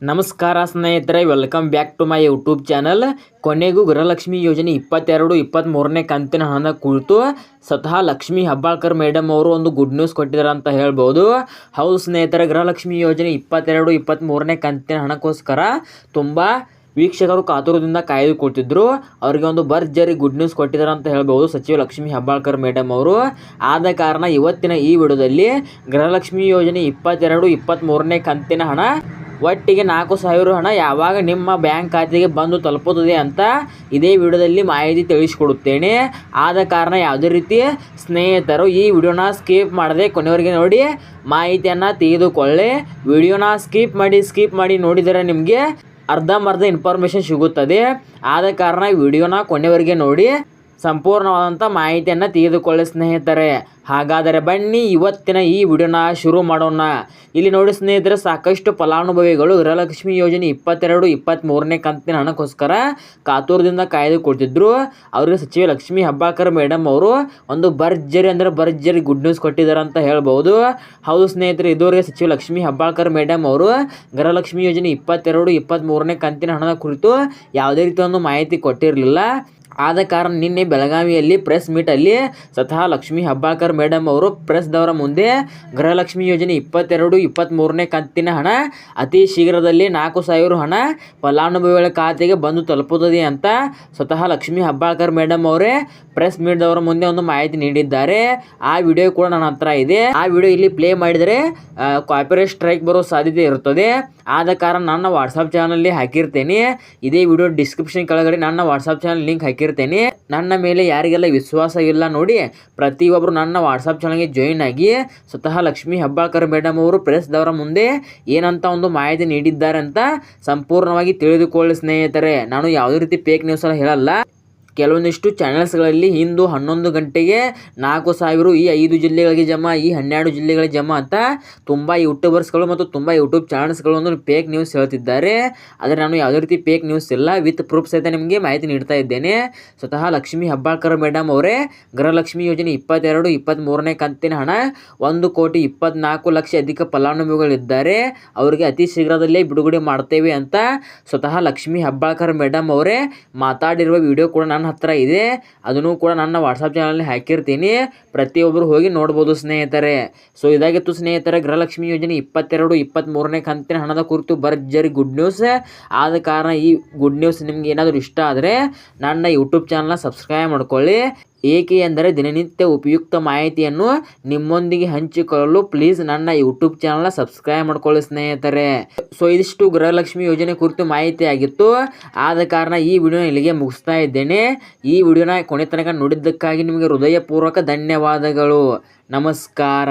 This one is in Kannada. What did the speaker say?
ನಮಸ್ಕಾರ ಸ್ನೇಹಿತರೆ welcome back to my YouTube channel ಕೊನೆಗೂ ಗೃಹಲಕ್ಷ್ಮಿ ಯೋಜನೆ ಇಪ್ಪತ್ತೆರಡು ಇಪ್ಪತ್ತ್ಮೂರನೇ ಕಂತಿನ ಹಣ ಕುರಿತು ಸ್ವತಃ ಲಕ್ಷ್ಮಿ ಹಬ್ಬಾಳ್ಕರ್ ಮೇಡಮ್ ಅವರು ಒಂದು ಗುಡ್ ನ್ಯೂಸ್ ಕೊಟ್ಟಿದ್ದಾರೆ ಅಂತ ಹೇಳ್ಬೋದು. ಹೌದು ಸ್ನೇಹಿತರೆ, ಗೃಹಲಕ್ಷ್ಮಿ ಯೋಜನೆ ಇಪ್ಪತ್ತೆರಡು ಇಪ್ಪತ್ತ್ಮೂರನೇ ಕಂತಿನ ಹಣಕ್ಕೋಸ್ಕರ ತುಂಬ ವೀಕ್ಷಕರು ಕಾತುರದಿಂದ ಕಾಯ್ದುಕೊಟ್ಟಿದ್ದರು ಅವರಿಗೆ ಒಂದು ಭರ್ಜರಿ ಗುಡ್ ನ್ಯೂಸ್ ಕೊಟ್ಟಿದ್ದಾರೆ ಅಂತ ಹೇಳ್ಬೋದು ಸಚಿವ ಲಕ್ಷ್ಮಿ ಹೆಬ್ಬಾಳ್ಕರ್ ಮೇಡಮ್ ಅವರು. ಆದ ಕಾರಣ ಇವತ್ತಿನ ಈ ವಿಡಿಯೋದಲ್ಲಿ ಗೃಹಲಕ್ಷ್ಮಿ ಯೋಜನೆ ಇಪ್ಪತ್ತೆರಡು ಇಪ್ಪತ್ತ್ಮೂರನೇ ಕಂತಿನ ಹಣ ಒಟ್ಟಿಗೆ ನಾಲ್ಕು ಸಾವಿರ ಹಣ ಯಾವಾಗ ನಿಮ್ಮ ಬ್ಯಾಂಕ್ ಖಾತೆಗೆ ಬಂದು ತಲುಪುತ್ತದೆ ಅಂತ ಇದೇ ವಿಡಿಯೋದಲ್ಲಿ ಮಾಹಿತಿ ತಿಳಿಸಿಕೊಡುತ್ತೇನೆ. ಆದ ಕಾರಣ ಯಾವುದೇ ರೀತಿ ಸ್ನೇಹಿತರು ಈ ವಿಡಿಯೋನ ಸ್ಕಿಪ್ ಮಾಡದೆ ಕೊನೆಯವರೆಗೆ ನೋಡಿ ಮಾಹಿತಿಯನ್ನು ತೆಗೆದುಕೊಳ್ಳಿ. ವಿಡಿಯೋನ ಸ್ಕಿಪ್ ಮಾಡಿ ಸ್ಕಿಪ್ ಮಾಡಿ ನೋಡಿದರೆ ನಿಮಗೆ ಅರ್ಧಂಬರ್ಧ ಇನ್ಫಾರ್ಮೇಷನ್ ಸಿಗುತ್ತದೆ. ಆದ ಕಾರಣ ವಿಡಿಯೋನ ಕೊನೆವರೆಗೆ ನೋಡಿ. ಸಂಪೂರ್ಣವಾದಂಥ ಮಾಹಿತಿಯನ್ನು ತೆಗೆದುಕೊಳ್ಳಿ, ಸ್ನೇಹಿತರೆ. ಹಾಗಾದರೆ ಬನ್ನಿ ಇವತ್ತಿನ ಈ ವಿಡಿಯೋನ ಶುರು ಮಾಡೋಣ. ಇಲ್ಲಿ ನೋಡಿ, ಸ್ನೇಹಿತರೆ, ಸಾಕಷ್ಟು ಫಲಾನುಭವಿಗಳು ಗೃಹಲಕ್ಷ್ಮಿ ಯೋಜನೆ ಇಪ್ಪತ್ತೆರಡು ಇಪ್ಪತ್ತ್ಮೂರನೇ ಕಂತಿನ ಹಣಕ್ಕೋಸ್ಕರ ಕಾತುರದಿಂದ ಕಾಯ್ದುಕೊಳ್ತಿದ್ರು ಅವರಿಗೆ ಸಚಿವ ಲಕ್ಷ್ಮಿ ಹಬ್ಬಾಕರ್ ಮೇಡಮ್ ಅವರು ಒಂದು ಭರ್ಜರಿ ಅಂದರೆ ಭರ್ಜರಿ ಗುಡ್ ನ್ಯೂಸ್ ಕೊಟ್ಟಿದ್ದಾರೆ ಅಂತ ಹೇಳ್ಬೋದು. ಹೌದು, ಸ್ನೇಹಿತರೆ, ಇದುವರೆಗೆ ಸಚಿವ ಲಕ್ಷ್ಮಿ ಹಬ್ಬಾಕರ್ ಮೇಡಮ್ ಅವರು ಗೃಹಲಕ್ಷ್ಮಿ ಯೋಜನೆ ಇಪ್ಪತ್ತೆರಡು ಇಪ್ಪತ್ತ್ಮೂರನೇ ಕಂತಿನ ಹಣದ ಕುರಿತು ಯಾವುದೇ ರೀತಿಯ ಒಂದು ಮಾಹಿತಿ ಕೊಟ್ಟಿರಲಿಲ್ಲ. ಆದ ಕಾರಣ ನಿನ್ನೆ ಬೆಳಗಾವಿಯಲ್ಲಿ ಪ್ರೆಸ್ ಅಲ್ಲಿ ಸ್ವತಃ ಲಕ್ಷ್ಮಿ ಹಬ್ಬಾಳ್ಕರ್ ಮೇಡಮ್ ಅವರು ಪ್ರೆಸ್ದವರ ಮುಂದೆ ಗೃಹಲಕ್ಷ್ಮಿ ಯೋಜನೆ ಇಪ್ಪತ್ತೆರಡು ಇಪ್ಪತ್ತ್ಮೂರನೇ ಕಂತಿನ ಹಣ, ಅತಿ ಶೀಘ್ರದಲ್ಲಿ ನಾಲ್ಕು ಸಾವಿರ ಹಣ ಫಲಾನುಭವಿಗಳ ಖಾತೆಗೆ ಬಂದು ತಲುಪುತ್ತದೆ ಅಂತ ಸ್ವತಃ ಲಕ್ಷ್ಮಿ ಹಬ್ಬಾಳ್ಕರ್ ಮೇಡಮ್ ಅವರೇ ಪ್ರೆಸ್ ಮೀಟ್ದವರ ಮುಂದೆ ಒಂದು ಮಾಹಿತಿ ನೀಡಿದ್ದಾರೆ. ಆ ವಿಡಿಯೋ ಕೂಡ ನನ್ನ ಹತ್ರ ಇದೆ. ಆ ವಿಡಿಯೋ ಇಲ್ಲಿ ಪ್ಲೇ ಮಾಡಿದರೆ ಕಾಪಿರೈಟ್ ಸ್ಟ್ರೈಕ್ ಬರೋ ಸಾಧ್ಯತೆ ಇರುತ್ತದೆ. ಆದ ಕಾರಣ ನನ್ನ ವಾಟ್ಸಪ್ ಚಾನಲ್ಲಿ ಹಾಕಿರ್ತೇನೆ. ಇದೇ ವಿಡಿಯೋ ಡಿಸ್ಕ್ರಿಪ್ಷನ್ ಕೆಳಗಡೆ ನನ್ನ ವಾಟ್ಸಪ್ ಚಾನಲ್ ಲಿಂಕ್ ಹಾಕಿರ್ತೇನೆ ನನ್ನ ಮೇಲೆ ಯಾರಿಗೆಲ್ಲ ವಿಶ್ವಾಸ ಇಲ್ಲ ನೋಡಿ, ಪ್ರತಿಯೊಬ್ಬರು ನನ್ನ ವಾಟ್ಸಪ್ ಚಾನಲ್ಗೆ ಜಾಯಿನ್ ಆಗಿ ಸ್ವತಃ ಲಕ್ಷ್ಮಿ ಹೆಬ್ಬಾಳ್ಕರ್ ಮೇಡಮ್ ಅವರು ಪ್ರೆಸ್ದವರ ಮುಂದೆ ಏನಂತ ಒಂದು ಮಾಹಿತಿ ನೀಡಿದ್ದಾರೆ ಅಂತ ಸಂಪೂರ್ಣವಾಗಿ ತಿಳಿದುಕೊಳ್ಳಿ ಸ್ನೇಹಿತರೆ. ನಾನು ಯಾವುದೇ ರೀತಿ ಫೇಕ್ ನ್ಯೂಸ್ ಎಲ್ಲ ಹೇಳಲ್ಲ. ಕೆಲವೊಂದಿಷ್ಟು ಚಾನೆಲ್ಸ್ಗಳಲ್ಲಿ ಇಂದು ಹನ್ನೊಂದು ಗಂಟೆಗೆ ನಾಲ್ಕು ಸಾವಿರ ಈ ಐದು ಜಿಲ್ಲೆಗಳಿಗೆ ಜಮಾ, ಈ ಹನ್ನೆರಡು ಜಿಲ್ಲೆಗಳಿಗೆ ಜಮಾ ಅಂತ ತುಂಬ ಯೂಟ್ಯೂಬರ್ಸ್ಗಳು ಮತ್ತು ತುಂಬ ಯೂಟ್ಯೂಬ್ ಚಾನೆಲ್ಸ್ಗಳು ಒಂದು ಫೇಕ್ ನ್ಯೂಸ್ ಹೇಳ್ತಿದ್ದಾರೆ. ಆದರೆ ನಾನು ಯಾವುದೇ ರೀತಿ ಫೇಕ್ ನ್ಯೂಸ್ ಇಲ್ಲ. ವಿತ್ ಪ್ರೂಫ್ ಸಹಿತ ನಿಮಗೆ ಮಾಹಿತಿ ನೀಡ್ತಾ ಇದ್ದೇನೆ. ಸ್ವತಃ ಲಕ್ಷ್ಮಿ ಹೆಬ್ಬಾಳ್ಕರ್ ಮೇಡಮ್ ಅವರೇ, ಗೃಹಲಕ್ಷ್ಮಿ ಯೋಜನೆ ಇಪ್ಪತ್ತೆರಡು ಇಪ್ಪತ್ತ್ಮೂರನೇ ಕಂತಿನ ಹಣ, ಒಂದು ಕೋಟಿ ಇಪ್ಪತ್ನಾಲ್ಕು ಲಕ್ಷ ಅಧಿಕ ಫಲಾನುಭವಿಗಳಿದ್ದಾರೆ ಅವರಿಗೆ ಅತಿ ಶೀಘ್ರದಲ್ಲೇ ಬಿಡುಗಡೆ ಮಾಡ್ತೇವೆ ಅಂತ ಸ್ವತಃ ಲಕ್ಷ್ಮಿ ಹೆಬ್ಬಾಳ್ಕರ್ ಮೇಡಮ್ ಅವರೇ ಮಾತಾಡಿರುವ ವಿಡಿಯೋ ಕೂಡ ನನ್ನ ಹತ್ರ ಇದೆ. ಅದನ್ನು ಕೂಡ ನನ್ನ ವಾಟ್ಸಪ್ ಚಾನಲ್ನಲ್ಲಿ ಹಾಕಿರ್ತೀನಿ. ಪ್ರತಿಯೊಬ್ಬರು ಹೋಗಿ ನೋಡ್ಬೋದು ಸ್ನೇಹಿತರೆ. ಸೊ ಇದಾಗಿತ್ತು ಸ್ನೇಹಿತರೆ, ಗೃಹಲಕ್ಷ್ಮಿ ಯೋಜನೆ ಇಪ್ಪತ್ತೆರಡು ಇಪ್ಪತ್ತ್ಮೂರನೇ ಕಂತಿನ ಹಣದ ಕುರಿತು ಬರ್ಜರಿ ಗುಡ್ ನ್ಯೂಸ್ ಆದ ಕಾರಣ ಈ ಗುಡ್ ನ್ಯೂಸ್ ನಿಮ್ಗೆ ಏನಾದರೂ ಇಷ್ಟ ಆದರೆ ನನ್ನ ಯೂಟ್ಯೂಬ್ ಚಾನಲ್ನ ಸಬ್ಸ್ಕ್ರೈಬ್ ಮಾಡ್ಕೊಳ್ಳಿ. ಏಕೆ ಎಂದರೆ ದಿನನಿತ್ಯ ಉಪಯುಕ್ತ ಮಾಹಿತಿಯನ್ನು ನಿಮ್ಮೊಂದಿಗೆ ಹಂಚಿಕೊಳ್ಳಲು ಪ್ಲೀಸ್ ನನ್ನ ಯೂಟ್ಯೂಬ್ ಚಾನಲ್ನ ಸಬ್ಸ್ಕ್ರೈಬ್ ಮಾಡ್ಕೊಳ್ಳಿ ಸ್ನೇಹಿತರೆ. ಸೊ ಇದಿಷ್ಟು ಗೃಹಲಕ್ಷ್ಮಿ ಯೋಜನೆ ಕುರಿತು ಮಾಹಿತಿ ಆಗಿತ್ತು. ಆದ ಕಾರಣ ಈ ವಿಡಿಯೋ ಇಲ್ಲಿಗೆ ಮುಗಿಸ್ತಾ ಇದ್ದೇನೆ. ಈ ವಿಡಿಯೋನ ಕೊನೆ ತನಕ ನೋಡಿದ್ದಕ್ಕಾಗಿ ನಿಮಗೆ ಹೃದಯಪೂರ್ವಕ ಧನ್ಯವಾದಗಳು. ನಮಸ್ಕಾರ.